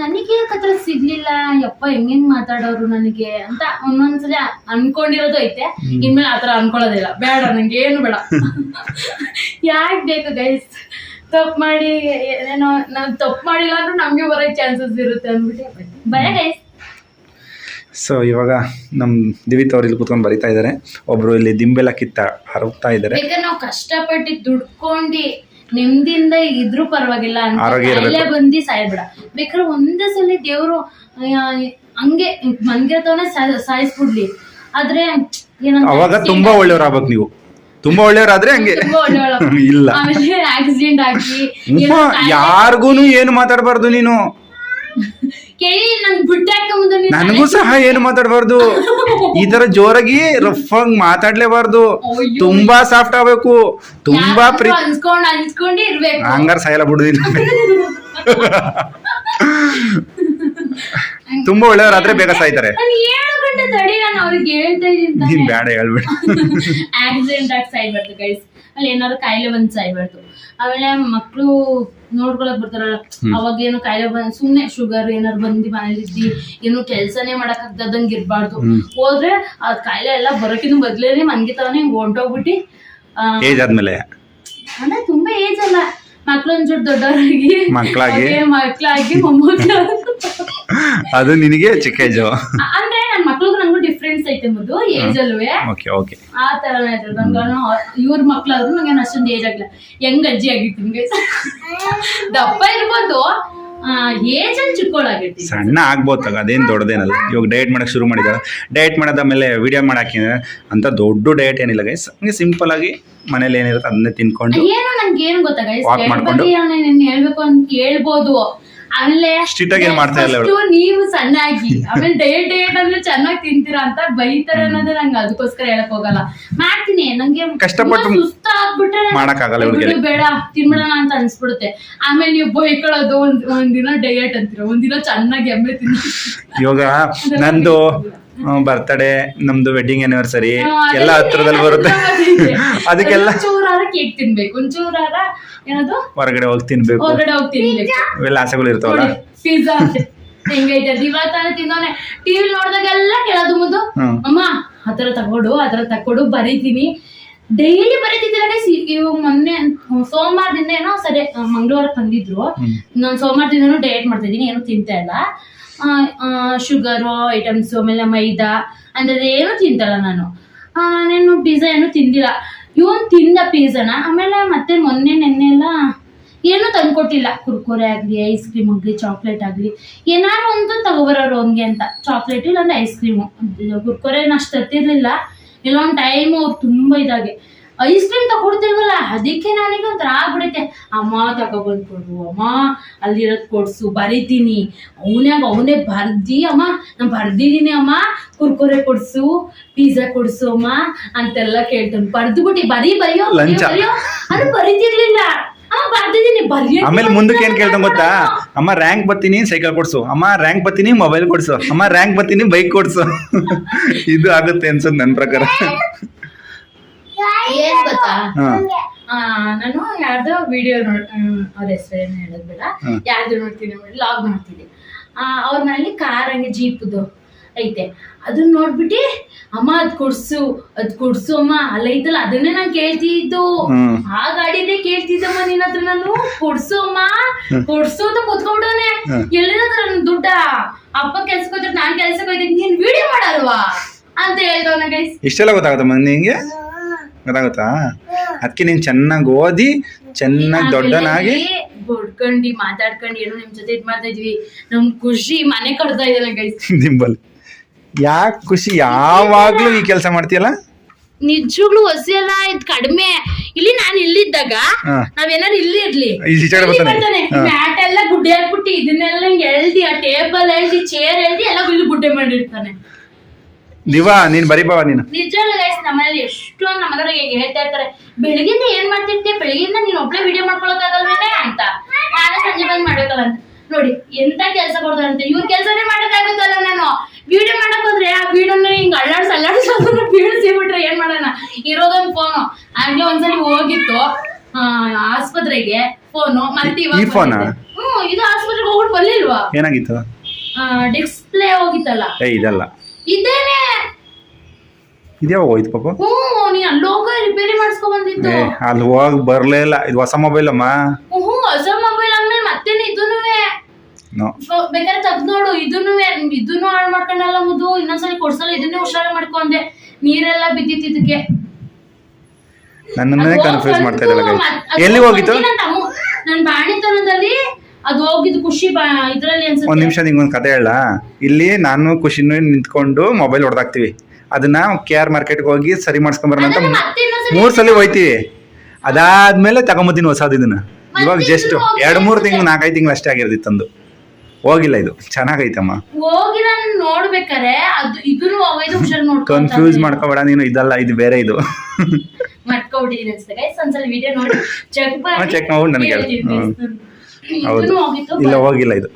ನನಗೆ ಕತ್ರ ಸಿಗ್ಲಿಲ್ಲ ಯಪ್ಪ ಹೆಂಗ್ ಹೆಂಗ್ ಮಾತಾಡೋರು ನನಗೆ ಅಂತ ಒಂದೊಂದ್ಸಲ ಅನ್ಕೊಂಡಿರೋದು ಐತೆ. ಇನ್ಮೇಲೆ ಆತರ ಅನ್ಕೊಳ್ಳೋದಿಲ್ಲ ಬೇಡ ನಂಗೆ ಏನು ಬೇಡ. ಯಾಕೆ ಬೇಕು ಗೈಸ್ ತಪ್ಪು ಮಾಡಿ ಏನೋ ನಾನು ತಪ್ಪು ಮಾಡಿಲ್ಲ ಅಂದ್ರೆ ನಮಗೆ ಬರೋ ಚಾನ್ಸಸ್ ಇರುತ್ತೆ ಅಂದ್ಬಿಟ್ಟು ಭಯ ಗೈಸ್ ಸೊ ಇವಾಗ ನಮ್ಮ ದಿವಿತ್ ಅವ್ರು ಇಲ್ಲಿ ಕುತ್ಕೊಂಡು ಬರಿತಾ ಇದ್ದಾರೆ ಒಬ್ರು ಇಲ್ಲಿ ದಿಂಬೆಲ್ಲ ಕಿತ್ತ ಹರಗ್ತಾ ಇದ್ದಾರೆ ನಾವು ಕಷ್ಟಪಟ್ಟು ದುಡ್ಕೊಂಡು ನೆಮ್ಮದಿಯಿಂದ ಇದ್ರೂ ಪರವಾಗಿಲ್ಲ ಆರೋಗ್ಯ ಇರ್ಬೇಕು. ಬಂದು ಸಾಯ್ಬೇಡ. ಬೇಕಾದ್ರೆ ಒಂದೇ ಸಲ ದೇವ್ರು ಆ, ಹಂಗೆ ಮನ್ಗಿರ್ತವನೇ ಸಾಯಿಸ್ಬಿಡ್ಲಿ. ಆದ್ರೆ ಏನಂತ ಅವಾಗ ತುಂಬಾ ಒಳ್ಳೆಯವ್ರು ಆಗ್ಬೇಕು ನೀವು. ತುಂಬಾ ಒಳ್ಳೆಯವ್ರಾದ್ರೆ ಹಂಗೆ. ತುಂಬಾ. ಇಲ್ಲ. ಆಮೇಲೆ ಆಕ್ಸಿಡೆಂಟ್ ಆಗಿ ಏನೋ ಯಾರಿಗೂ ಏನು ಮಾತಾಡಬಾರ್ದು ನೀನು. ಕೇಳಿ ನಂಗ್ ನನಗೂ ಸಹ ಏನು ಮಾತಾಡಬಾರ್ದು. ಈ ತರ ಜೋರಾಗಿ ರಫ್ ಆಗಿ ಮಾತಾಡ್ಲೇಬಾರ್ದು. ತುಂಬಾ ಸಾಫ್ಟ್ ಆಗ್ಬೇಕು. ತುಂಬಾ ಪ್ರೀ ಪ್ರೀತಿ ಅನ್ಸ್ಕೊಂಡ್ ಅನ್ಸ್ಕೊಂಡು ಇರ್ಬೇಕು. ಹಂಗಾರ ಸಾಯಲ್ಲ ಬಿಡುದಿಲ್ಲ ತುಂಬಾ ಒಳ್ಳೆಯವರಾದ್ರೆ ಬೇಗ ಸಾಯ್ತಾರೆ. ನಾನು ಏಳು ಗಂಟೆ ತಡಿ ನಾನು ಅವ್ರಿಗೆ ಹೇಳ್ತಾ ನೀನ್ ಇದ್ದೀನಿ ಬೇಡ ಹೇಳ್ಬಿಡು. ಆಕ್ಸಿಡೆಂಟ್ ಆಗಿ ಸಾಯ್ಬಾರ್ದು ಗೈಸ್ ಅಲ್ಲಿ ಏನಾದ್ರು ಕಾಯಿಲೆ ಬಂದ್ ಸಾಯ್ಬಾರ್ದು. ಆಮೇಲೆ ಮಕ್ಳು ನೋಡ್ಕೊಳಕ್ ಬರ್ತಾರಲ್ಲ ಅವಾಗ ಏನೋ ಕಾಯಿಲೆ ಬಂದ್ ಸುಮ್ನೆ ಶುಗರ್ ಏನಾರು ಬಂದು ಮನೇಲಿದ್ದಿ ಏನು ಕೆಲ್ಸನೇ ಮಾಡಕ್ ಆಗ್ದಂಗ್ ಇರ್ಬಾರ್ದು. ಹೋದ್ರೆ ಆ ಕಾಯಿಲೆ ಎಲ್ಲ ಬರೋಕಿನ ಮೊದ್ಲೇನೆ ಮನ್ಗಿತವನೇ ಹೊಂಟೋಗ್ಬಿಟ್ಟು ಆ, ಏಜ್ ಆದ್ಮೇಲೆ. ಅಂದ್ರೆ ತುಂಬಾ ಏಜ್ ಅಲ್ಲ. ಮಕ್ಳು ಒಂಚೂರು ದೊಡ್ಡವರಾಗಿ ಮಕ್ಳಾಗಿ? ಮಕ್ಳಾಗಿ ಮೊಮ್ಮಕ್ಳು ಅದು ನಿನಗೆ ಚಿಕ್ಕ ಏಜು ಅಂದ್ರೆ ನನ್ ಮಕ್ಳಿಗೂ ನಂಗೂ ಡಿಫ್ರೆನ್ಸ್ ಐತೆ ಮೊದಲು ಏಜ್ ಅಲ್ವೇ ಓಕೆ ಓಕೆ ಆ ತರ ಇವ್ರ ಮಕ್ಳಾದ್ರು ನಂಗೆ ಅಷ್ಟೊಂದು ಏಜ್ ಆಗಿಲ್ಲ ಹೆಂಗ್ ಅಜ್ಜಿ ಆಗಿರ್ತೀನಿ. ದಪ್ಪ ಇರ್ಬೋದು. ಏಜ್ ಅಲ್ಲಿ ಚಿಕ್ಕೋಳಾಗಿರ್ತೀನಿ ಸಣ್ಣ ಆಗ್ಬೋದು ಅದೇನು ದೊಡ್ಡದೇನಲ್ಲ. ಇವಾಗ ಡಯಟ್ ಮಾಡಕ್ಕೆ ಶುರು ಮಾಡಿದಾರ ಡಯಟ್ ಮಾಡೋದಾದ್ಮೇಲೆ ವಿಡಿಯೋ ಮಾಡಕ್ಕೆ ಅಂತ ದೊಡ್ಡ ಡಯಟ್ ಏನಿಲ್ಲ ಗೈಸ್ ಹಂಗೆ ಸಿಂಪಲ್ ಆಗಿ ಮನೇಲಿ ಏನಿರುತ್ತೆ ಅದನ್ನೇ ತಿನ್ಕೊಂಡು ಏನು ನಂಗೆ ಏನು ಗೊತ್ತಾ ಗೈಸ್ Walk ಮಾಡ್ಕೊಂಡು? ಹೇಳ್ಬೇಕು ಅಂತ ಹೇಳ್ಬೋದು ಆಮೇಲೆ Strict ಆಗಿ ಏನ್ ಮಾಡ್ತಾ ಇಲ್ಲ first ನೀವು ಸಣ್ಣಾಗಿ. ಆಮೇಲೆ ಡಯಟ್ ಡಯಟ್ ಅಂದ್ರೆ ಚೆನ್ನಾಗಿ ತಿಂತೀರಾ ಅಂತ ಬೈತಾರೆ ಅನ್ನೋದೇ ನಂಗೆ ಅದಕ್ಕೋಸ್ಕರ ಹೇಳಕ್ ಹೋಗಲ್ಲ. ಮಾಡ್ತೀನಿ ನಂಗೆ ಕಷ್ಟಪಟ್ಟು ತುಂಬಾ ಸುಸ್ತ ಆಗ್ಬಿಟ್ರೆ ಮಾಡಕ್ಕಾಗಲ್ಲ. ಬಿಡು ಬೇಡ ತಿನ್ಬಿಡೋಣ ಅಂತ ಅನ್ಸ್ಬಿಡುತ್ತೆ. ಆಮೇಲೆ ನೀವು ಬೈಕೊಳ್ಳೋದು ಒಂದ್ ಒಂದಿನ ಡಯಟ್ ಅಂತೀರ ಒಂದಿನ ಚೆನ್ನಾಗಿ ಎಮ್ಮೆ ತಿನ್ನ ಇವಾಗ ನಂದು ಬರ್ತಡೇ ನಮ್ದು ವೆಡ್ಡಿಂಗ್ ಆನಿವರ್ಸರಿ ಎಲ್ಲ ಹತ್ರದಲ್ಲಿ ಬರುತ್ತೆ. ಅದಕ್ಕೆಲ್ಲ ಒಂಚೂರಾರ ಕೇಕ್ ತಿನ್ಬೇಕು. ಒಂಚೂರಾರ ಏನದು? ಹೊರಗಡೆ ಹೋಗಿ ತಿನ್ಬೇಕು. ಹೊರಗಡೆ ಹೋಗಿ ತಿನ್ಬೇಕು. ಇವೆಲ್ಲ ಆಸೆಗಳು ಇರ್ತಾವಲ್ಲ? ಪಿಜ್ಜಾ ಹೆಂಗೈತೆ ಇವಾಗ ತಾನೇ ತಿಂದವನೆ. ಟಿವಿ ನೋಡಿದಾಗೆಲ್ಲ ಕೇಳೋದು ಮುಂದು. ಅಮ್ಮ ಆತರ ತಗೊಡು ಆತರ ತಕೊಡು ಬರೀತೀನಿ. ಡೈಲಿ ಬರೀತಿದ್ದಿಲ್ಲ ಇವಾಗ ಮೊನ್ನೆ ಸೋಮವಾರದಿಂದ ಏನೋ ಸರಿ ಮಂಗಳವಾರ ತಂದಿದ್ರು. ನಾನು ಸೋಮವಾರದಿಂದನೂ ಡಯಟ್ ಮಾಡ್ತಿದ್ದೀನಿ ಏನು ಏನೂ ತಿಂತಾ ಇಲ್ಲ. ಶುಗರು ಐಟಮ್ಸು ಆಮೇಲೆ ಮೈದಾ ಅಂದ್ರೆ ಏನು ತಿಂತಲ್ಲ ನಾನು. ನಾನು ಪಿಜ್ಜಾ ಏನು ತಿಂದಿಲ್ಲ. ಇವನು ತಿಂದ ಪಿಜ್ಜಾನ ಆಮೇಲೆ ಮತ್ತೆ ಮೊನ್ನೆ, ನೆನ್ನೆ ಎಲ್ಲ ಏನೂ ತಂದ್ಕೊಟ್ಟಿಲ್ಲ. ಕುರ್ಕುರೆ ಆಗಲಿ ಐಸ್ ಕ್ರೀಮ್ ಆಗಲಿ ಚಾಕ್ಲೇಟ್ ಆಗಲಿ. ಏನಾದ್ರು ಒಂದು ತಗೊಬರೋರು ಹಂಗೆ ಅಂತ. ಚಾಕ್ಲೇಟ್ ಇಲ್ಲಾಂದ್ರೆ ಐಸ್ ಕ್ರೀಮು ಕುರ್ಕುರೆ ಅಷ್ಟು ತತ್ತಿರ್ಲಿಲ್ಲ ಇಲ್ಲೊಂದು ಟೈಮು ಅವ್ರು ತುಂಬ ಇದಾಗೆ. ಐಸ್ ಕ್ರೀಮ್ ತಗೊಡ್ತಿಲ್ವಲ್ಲ ಅದಕ್ಕೆ ನನಗೆ ಒಂಥರ ಆಗ್ಬಿಡುತ್ತೆ. ಅಮ್ಮ ತಗೊಬಂದು ಕೊಡು ಅಮ್ಮ ಅಲ್ಲಿರೋದು ಕೊಡ್ಸು ಬರೀತೀನಿ. ಅವನೇ ಅವನೇ ಬರ್ದಿ ಅಮ್ಮ. ನಾನು ಬರ್ದಿದ್ದೀನಿ ಅಮ್ಮ. ಕುರ್ಕುರೆ ಕೊಡ್ಸು ಪಿಜ್ಜಾ ಕೊಡ್ಸು ಅಮ್ಮ. ಅಂತೆಲ್ಲ ಕೇಳ್ತಾನೆ. ಬರ್ದ್ಬಿಟ್ಟು ಬರೀ ಬರೆಯೋ ಬರೀಯೋ, ಅದು ಬರೀತಿರ್ಲಿಲ್ಲ. ಆಮೇಲೆ ಮುಂದಕ್ಕೆ ಏನ್ ಕೇಳ್ತಾನೆ ಗೊತ್ತಾ? ಅಮ್ಮ. ರ್ಯಾಂಕ್ ಬರ್ತೀನಿ ಸೈಕಲ್ ಕೊಡ್ಸು. ಅಮ್ಮ ರ್ಯಾಂಕ್ ಬರ್ತೀನಿ ಮೊಬೈಲ್ ಕೊಡ್ಸು. ಅಮ್ಮ ರ್ಯಾಂಕ್ ಬರ್ತೀನಿ ಬೈಕ್ ಕೊಡ್ಸು. ಇದು ಆಗುತ್ತೆ ಅನ್ಸದ್ ನನ್ನ ಪ್ರಕಾರ. ಏನ್ ಗೊತ್ತಾ? ಹಾ. ಆ, ನಾನು ಯಾರ್ದೋ ವಿಡಿಯೋ ನೋಡ್ ಅವ್ರ ಹೆಸರೇನು ಹೇಳೋದ್ ಬೇಡ. ಯಾರ್ದು ನೋಡ್ತೀನಿ ಲಾಗ್ ಮಾಡ್ತೀನಿ. ಆ, ಅವ್ರ ಮನೇಲಿ ಕಾರ್ ಹಂಗೆ ಜೀಪ್ದು ಐತೆ. ಅದನ್ನ ನೋಡ್ಬಿಟ್ಟು ಅಮ್ಮ ಅದ್ ಕೊಡ್ಸು ಅದ್ ಕೊಡ್ಸು ಅಮ್ಮ. ಅಲ್ಲ ಐತಲ್ಲ ಅದನ್ನೇ ನಾನ್ ಕೇಳ್ತಿದ್ದು. ಹ್ಮ್. ಆ ಗಾಡಿನೇ ಕೇಳ್ತಿದ್ದಮ್ಮ ನಿನ್ನ ಹತ್ರ ನಾನು. ಕೊಡ್ಸು ಅಮ್ಮ. ಕೊಡ್ಸು ಅಂತ ಕೂತ್ಕೊಂಡವನೆ ಹ್ಮ್. ನನ್ ದುಡ್ಡ ಅಪ್ಪ ಕೆಲ್ಸಕ್ಕೆ ಹೋದ್ರೆ ನಾನ್ ಕೆಲ್ಸಕ್ಕೆ ಹೋಗಿದ್ ನೀನ್ ವಿಡಿಯೋ ಮಾಡಲ್ವಾ? ಅಂತ ಹೇಳ್ದವನ ಗೈಸ್ ಇಷ್ಟೆಲ್ಲ ಗೊತ್ತಾಗತ್ತಮ್ಮ ನಿಂಗೆ? ಗೊತ್ತಾಗುತ್ತಾ? ಅದಕ್ಕೆ ನೀನು ಚೆನ್ನಾಗಿ ಓದಿ ಚೆನ್ನಾಗಿ ದೊಡ್ಡನಾಗಿ ಬಡ್ಕೊಂಡಿ ಮಾತಾಡ್ಕೊಂಡು ಏನೋ ನಿಮ್ ಜೊತೆ ಇದ್ ಮಾಡ್ತಾ ಇದ್ವಿ. ನಮ್ ಖುಷಿ ಮನೆ ಕಟ್ತಾ ಇದ್ದಾನೆ ಗೈಸ್ ದಿಂಬಲ್ ಯಾಕೆ ಖುಷಿ? ಯಾವಾಗ್ಲೂ ಈ ಕೆಲಸ ಮಾಡ್ತೀಯಲ್ಲ? ನಿಜವಾಗ್ಲೂ ಹೊಸಿ ಇದು ಇದ್ ಕಡಿಮೆ. ಇಲ್ಲಿ ನಾನ್ ಇಲ್ಲಿದ್ದಾಗ ಹಾ. ನಾವೇನಾರು ಇಲ್ಲಿ ಇರ್ಲಿ. ಈ ಕಡೆ ಬರ್ತಾನೆ. ಹಾ. ಮ್ಯಾಟ್ ಎಲ್ಲ ಗುಡ್ಡೆ ಹಾಕ್ಬಿಟ್ಟು ಇದನ್ನೆಲ್ಲ ಹಿಂಗ್ ಎಳ್ದಿ ಆ ಟೇಬಲ್ ಎಳ್ದಿ ಚೇರ್ ಎಳ್ದಿ ಎಲ್ಲ ಇಲ್ಲಿ ಗುಡ್ಡೆ ಮಾಡಿರ್ತಾನೆ. ದಿವಾ ನೀನ್ ಬರಿ ಬಾವ ನೀನು. ನಿಜವಾಗ್ಲೂ ಗೈಸ್ ನಮ್ಮನೇಲಿ ಎಷ್ಟೊಂದು ನಮ್ಮನೆಯವ್ರಿಗೆ ಹೇಳ್ತಾ ಇರ್ತಾರೆ. ಬೆಳಗಿಂದ ಏನ್ ಮಾಡ್ತಿರ್ತೆ ಬೆಳಗಿಂದ ನೀನ್ ಒಬ್ಳೆ ವಿಡಿಯೋ ಮಾಡ್ಕೊಳಕ್ಕಾಗಲ್ವೇನೆ ಅಂತ. ನಾಳೆ ಸಂಜೆ ಬಂದ್ ಮಾಡ್ಬೇಕಲ್ಲ ಅಂತ ನೋಡಿ ಎಂತ ಕೆಲಸ ಕೊಡ್ತಾರಂತೆ ಇವ್ರ ಕೆಲಸನೇ ಮಾಡಕ್ಕಾಗುತ್ತಲ್ಲ ನಾನು. ವಿಡಿಯೋ ಮಾಡಕ್ ಹೋದ್ರೆ ಆ ವಿಡಿಯೋನ ಹಿಂಗ್ ಅಳ್ಳಾಡ್ಸ್ ಅಳ್ಳಾಡ್ಸ್ ಅದನ್ನ ಬೀಳ್ಸಿಬಿಟ್ರೆ ಏನ್ ಮಾಡೋಣ? ಇರೋದೊಂದ್ ಫೋನು ಆಗ್ಲೇ ಒಂದ್ಸಲಿ ಹೋಗಿತ್ತು ಆಸ್ಪತ್ರೆಗೆ ಫೋನು ಮತ್ತೆ ಇವಾಗ ಈ ಫೋನಾ? ಬಂದಿದೆ. ಹ್ಮ್ ಇದು ಆಸ್ಪತ್ರೆಗೆ ಹೋಗ್ಬಿಟ್ಟು ಬರ್ಲಿಲ್ವಾ ಏನಾಗಿತ್ತು ಡಿಸ್ಪ್ಲೇ ಹೋಗಿತ್ತಲ್ಲ. ಏ ಇದಲ್ಲ. ಇದೇನೆ ಇದ್ಯಾವ ಹೋಯ್ತು ಪಾಪ? ಹ್ಞೂ ನೀ ಅಲ್ಲೋಗ ರಿಪೇರಿ ಮಾಡಿಸ್ಕೊ ಬಂದಿದ್ದು. ಏ ಅಲ್ಲಿ ಹೋಗಿ ಬರಲೇ ಇಲ್ಲ. ಇದು ಹೊಸ ಮೊಬೈಲ್ ಅಮ್ಮ. ಹ್ಞೂ ಹೊಸ ಮೊಬೈಲ್ ಆದ್ಮೇಲೆ ಮತ್ತೆ ಇದೂನುವೆ? ನೋ. ಬೇಕಾದ್ರೆ ತೆಗ್ದು ನೋಡು ಇದೂನುವೆ. ಇದನ್ನು ಹಾಳು ಮಾಡ್ಕೊಂಡಲ್ಲ ಮುದು ಇನ್ನೊಂದ್ಸಲಿ ಕೊಡ್ಸಲ್ಲ ಇದನ್ನೇ ಹುಷಾರು ಮಾಡ್ಕೊಂಡೆ. ನೀರೆಲ್ಲ ಬಿದ್ದಿತ್ತು ಇದಕ್ಕೆ. ನನ್ನನ್ನೇ ಕನ್ಫ್ಯೂಸ್ ಮಾಡ್ತಾ ಬಂತು, guys. ಎಲ್ಲಿ ಹೋಗಿತ್ತು? ಬಂದು ನನ್ ತಮ್ಮ- ನನ್ ಬಾಣಿತನದಲ್ಲಿ ಅದು ಹೋಗಿದ್ದು ಖುಷಿ ಇದ್ರಲ್ಲಿ ಒಂದ್ ನಿಮಿಷ ನಿಂಗೊಂದು ಕತೆ ಹೇಳ. ಇಲ್ಲಿ ನಾನು ಖುಷಿನೂ ನಿಂತ್ಕೊಂಡು ಮೊಬೈಲ್ ಹೊಡೆದಾಕ್ತಿವಿ. ಅದನ್ನ ಕೆ ಆರ್ ಮಾರ್ಕೆಟ್ಗೆ ಹೋಗಿ ಸರಿ ಅಂತ ಅದನ್ನ ಮತ್ತೆ ಇನ್ನೊಂದ್ಸಲಿ ಮೂರ್ ಸಲ ಹೋಯ್ತಿವಿ. ಅದಾದ್ಮೇಲೆ ತಗೊಂಬತ್ತೀನಿ ಹೊಸದು ಇದನ್ನ. ಇವಾಗ ಜಸ್ಟ್ ಎರಡು ಮೂರು ತಿಂಗಳು ನಾಲ್ಕೈದು ತಿಂಗಳು ಅಷ್ಟೇ ಆಗಿರ್ತಿತ್ತಂದು ತಂದು ಹೋಗಿಲ್ಲ ಇದು. ಚೆನ್ನಾಗೈತಮ್ಮ. ನೋಡ್ಬೇಕಾರೆ ಅದು ಇದನ್ನು ಹೋಗೋದು ಹುಷಾರು ನೋಡ್ಕೊಂತ ಕನ್ಫ್ಯೂಸ್ ಮಾಡ್ಕೋಬೇಡ ನೀನು ಇದಲ್ಲ ಇದು ಬೇರೆ ಇದು. ಮಾಡ್ಕೊಬಿಟ್ಟಿದ್ದೀನಿ ಅನ್ಸುತ್ತೆ. ಗೈಸ್ ಒಂದ್ಸಲ ವಿಡಿಯೋ ನೋಡಿ. ಚೆಕ್ ಹಾ, check ಮಾಡ್ಬಿಟ್ಟು ನನಗೆ. ಹೌದು. ಇಲ್ಲ ಹೋಗಿಲ್ಲ ಇದು.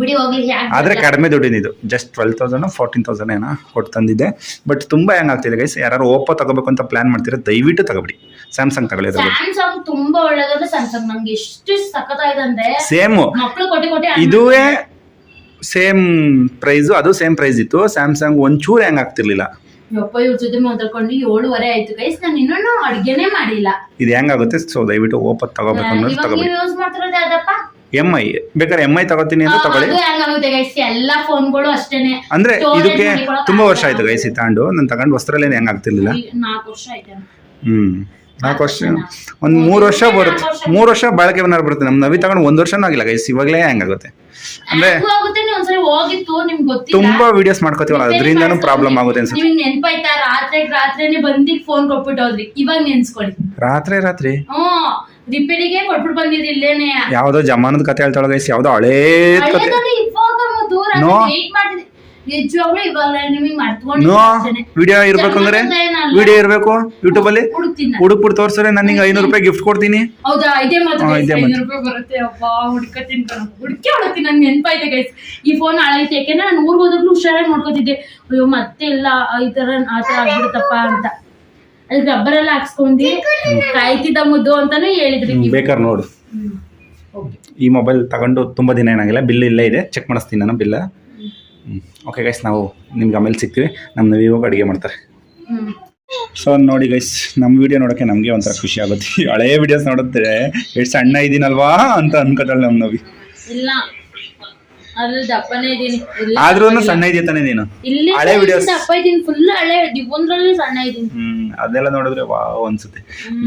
ಬಿಡಿ ಹೋಗ್ಲಿ ಯಾಕೆ ಆದ್ರೆ ಕಡಿಮೆ ದುಡ್ಡಿನ ಇದು. Just twelve thousand fourteen thousand ಏನೋ ಕೊಟ್ಟು ತಂದಿದ್ದೆ. ಬಟ್ ತುಂಬಾ ಹೆಂಗಾಗ್ತಿದೆ ಗೈಸ್ ಯಾರು ಓಪೋ ತಗೋಬೇಕು ಅಂತ ಪ್ಲಾನ್ ಮಾಡ್ತೀರಾ ದಯವಿಟ್ಟು ತಗೋಬಿಡಿ. ಸ್ಯಾಮ್ಸಂಗ್ ತಗೊಳ್ಳಿ ಸ್ಯಾಮ್ಸಂಗ್ ತುಂಬಾ ಒಳ್ಳೇದಂದ್ರೆ ಸ್ಯಾಮ್ಸಂಗ್ ನಂಗೆ ಎಷ್ಟು ಸಖತ್ತಾಗಿದೆ ಅಂದ್ರೆ ಸೇಮ್ ಮಕ್ಳು ಕೊಟ್ಟಿ ಕೊಟ್ಟಿ ಇದುವೇ ಸೇಮ್ ಪ್ರೈಸು ಅದು ಸೇಮ್ ಪ್ರೈಸ್ ಇತ್ತು. ಸ್ಯಾಮ್ಸಂಗ್ ಒಂಚೂರು ಹೆಂಗ್ ಆಗ್ತಿರ್ಲಿಲ್ಲ. ಯಪ್ಪ ಇವ್ರ ಜೊತೆ ಮಾತಾಡ್ಕೊಂಡು ಏಳುವರೆ ಆಯ್ತು ಗೈಸ್ ನಾನು ಇನ್ನೂ ಅಡ್ಗೆನೇ ಮಾಡಿಲ್ಲ. ಇದು ಹೆಂಗಾಗುತ್ತೆ? ಸೊ ದಯವಿಟ್ಟು ಓಪತ್ ತಗೋಬೇಕು ಅನ್ನೋದು ಇವಾಗ ತಗೋಬಿಡಿ. ನೀವು ಯೂಸ್ ಮಾಡ್ತಿರೋದು ಯಾವ್ದಪ್ಪ? ಎಂ ಐ ಬೇಕಾದ್ರೆ ಎಂ ಐ ತಗೋತೀನಿ ಅಂತ ತಗೊಳ್ಳಿ. ಅದು ಹೆಂಗಾಗುತ್ತೆ ಗೈಸ್ ಎಲ್ಲಾ ಫೋನ್ಗಳು ಅಷ್ಟೇನೆ. ಅಂದ್ರೆ Storage ಇದಕ್ಕೆ ಮಾಡಿಕೊಳಕ್ ತುಂಬಾ ವರ್ಷ. ಆಯ್ತು ಗೈಸ್ ತಗೊಂಡು ನಾನು ತಗೊಂಡು ವಸ್ತ್ರಲ್ಲೇನು ಹೆಂಗ್ ಆಗ್ತಿರ್ಲಿಲ್ಲ ನಾಲ್ಕು ವರ್ಷ ಆಯ್ತು ಹ್ಮ್. ನಾಲ್ಕು ವರ್ಷ ಒಂದು ಮೂರು ವರ್ಷ ಬರುತ್ತೆ ಮೂರು ವರ್ಷ ಬಾಳಿಕೆ ಬನ್ನಾರು ಬರುತ್ತೆ. ನಮ್ಮ ನವಿ ತಗೊಂಡು ಒಂದು ವರ್ಷನೂ ಆಗಿಲ್ಲ ಗೈಸ್ ಇವಾಗಲೇ ಹೆಂಗಾಗುತ್ತೆ? ಅಂದ್ರೆ ತುಂಬಾ ವಿಡಿಯೋಸ್ ಮಾಡ್ಕೋತೀವಲ್ಲ ಅದರಿಂದನೂ ಪ್ರಾಬ್ಲಮ್ ಆಗುತ್ತೆ ಅನ್ಸುತ್ತೆ. ನಿಮ್ಗೆ ನೆನ್ಪಾಯ್ತಾ ರಾತ್ರಿ ರಾತ್ರಿನೇ ಬಂದಿಗ್ ಫೋನ್ ಕೊಟ್ಬಿಟ್ಟು ಹೋದ್ರಿ ಇವಾಗ ನೆನ್ಸ್ಕೊಳ್ಳಿ ರಾತ್ರಿ ರಾತ್ರಿ? ರಿಪೇರಿಗೆ ಕೊಟ್ಬಿಟ್ಟು ಬಂದಿರಿ ಇಲ್ಲೇನೆ. ಯಾವ್ದೋ ಜಮಾನದ ಕತೆ ಹೇಳ್ತಾಳ ಗೈಸ್ ಯಾವ್ದೋ ಹಳೇ ಕತೆ. ಹಳೇದಲ್ಲಿ ನಿಜವಾಗ್ಲೂ ಇವಾಗ ನಿಮಗೆ ನೋ ವಿಡಿಯೋ ಇರ್ಬೇಕಂದ್ರೆ ವಿಡಿಯೋ ಇರ್ಬೇಕು ಯೂಟ್ಯೂಬ್ ಅಲ್ಲಿ ಹುಡುಕ್ತೀನಿ. ನಾನು. ಹುಡುಕ್ಬಿಟ್ಟು ತೋರ್ಸ್ರೆ ನನಗೆ ಐನೂರು ರೂಪಾಯಿ ಗಿಫ್ಟ್ ಕೊಡ್ತೀನಿ. ಹೌದಾ? ಇದೇ ಮಾತು ಹಾ, guys, ಇದೇ ಐನೂರು ರೂಪಾಯಿ ಬರುತ್ತೆ. ಅಪ್ಪ ಹುಡ್ಕತೀನಿ ಕಣೋ. ಹುಡ್ಕಿ ಹುಡುಕ್ತೀನಿ ನನ್ಗೆ ನೆನ್ಪಾಯ್ತು ಗೈಸ್ ಈ ಫೋನ್ ಹಾಳಾಯ್ತು. ಯಾಕೆಂದ್ರೆ ನಾನು ಊರಿಗೆ ಹೋದಾಗ್ಲೂ ಹುಷಾರಾಗಿ ನೋಡ್ಕೊತಿದ್ದೆ. ಅಯ್ಯೋ ಮತ್ತೆ ಇಲ್ಲ ಈ ತರ ಆ ತರ ಆಗ್ಬಿಡುತ್ತಪ್ಪ ಅಂತ. ಅದಕ್ಕೆ ರಬ್ಬರ್ ಎಲ್ಲ ಹಾಕ್ಸ್ಕೊಂಡಿ ಕಾಯ್ತಿದ್ದ ಮುದ್ದು ಅಂತಾನು ಹೇಳಿದ್ರಿ. ನೀವು. ಬೇಕಾದ್ರೆ ನೋಡು. ಹ್ಮ್. Okay. ಈ ಮೊಬೈಲ್ ತಗೊಂಡು ತುಂಬ ದಿನ ಏನಾಗಿಲ್ಲ. ಬಿಲ್ ಇಲ್ಲೇ ಇದೆ. ಚೆಕ್ ಮಾಡಿಸ್ತೀನಿ ನಾನು ಬಿಲ್ಲ ಓಕೆ ಗೈಸ್ ನಾವು ನಿಮ್ಗೆ ಆಮೇಲೆ ಸಿಗ್ತೀವಿ. ನಮ್ಮ ನವಿ ಇವಾಗ ಅಡುಗೆ ಮಾಡ್ತಾರೆ. ಸೊ ನೋಡಿ ಗೈಸ್ ನಮ್ಮ ವಿಡಿಯೋ ನೋಡೋಕೆ ನಮಗೆ ಒಂಥರ ಖುಷಿ ಆಗುತ್ತೆ. ಹಳೇ ವಿಡಿಯೋಸ್ ನೋಡಿದ್ರೆ ಎಷ್ಟು ಸಣ್ಣ ಇದ್ದೀನಲ್ವಾ ಅಂತ ಅನ್ಕೋತಾಳೆ ನಮ್ಮ ನವಿ. ಇಲ್ಲ. ಆದ್ರೂ ಸಣ್ಣ ಇದೆಯಾ ತಾನೇ ನೀನು? ಹಳೆ ವಿಡಿಯೋಸ್ ಫುಲ್ ಹಳೆ ದಿವಂದ್ರಲ್ಲಿ ಸಣ್ಣ ಇದೀನಿ ಅದೆಲ್ಲ ನೋಡಿದ್ರೆ ವಾವ್ ಅನ್ಸುತ್ತೆ.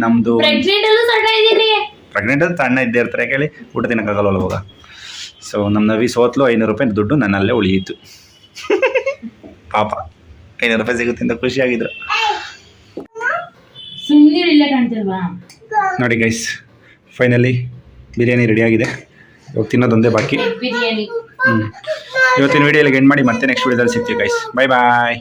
ನಮ್ದು ಪ್ರೆಗ್ನೆಂಟ್ ಸಣ್ಣ ಇದೀನಿ ಪ್ರೆಗ್ನೆಂಟ್ ಸಣ್ಣ ಇದ್ದೇ ಇರ್ತಾರೆ. ಕೇಳಿ ಊಟ ತಿನ್ನಕ್ಕಾಗಲ್ಲ ಅವಾಗ ಸೊ ನಮ್ಮ ನವಿ ಸೋತ್ಲು ಐನೂರು ರೂಪಾಯಿ ದುಡ್ಡು ನನ್ನಲ್ಲೇ ಉಳಿಯಿತು. ಪಾಪ. ಐನೂರು ರೂಪಾಯಿ ಸಿಗುತ್ತೆ ಅಂತ ಖುಷಿಯಾಗಿದ್ರು. ಸುಮ್ಮನೆ ಇಲ್ಲೇ ಕಾಣ್ತಿಲ್ವಾ? ನೋಡಿ ಗೈಸ್ ಫೈನಲಿ ಬಿರಿಯಾನಿ ರೆಡಿಯಾಗಿದೆ ಇವಾಗ ತಿನ್ನೋದೊಂದೇ ಬಾಕಿ. ಬಿರಿಯಾನಿ. ಹ್ಞೂ ಇವತ್ತಿನ ಇಲ್ಲಿಗೆ ಎಂಡ್ ಮಾಡಿ ಮತ್ತೆ ನೆಕ್ಸ್ಟ್ ವಿಡಿಯೋದಲ್ಲಿ ಸಿಗ್ತೀವಿ ಗೈಸ್ ಬಾಯ್ ಬಾಯ್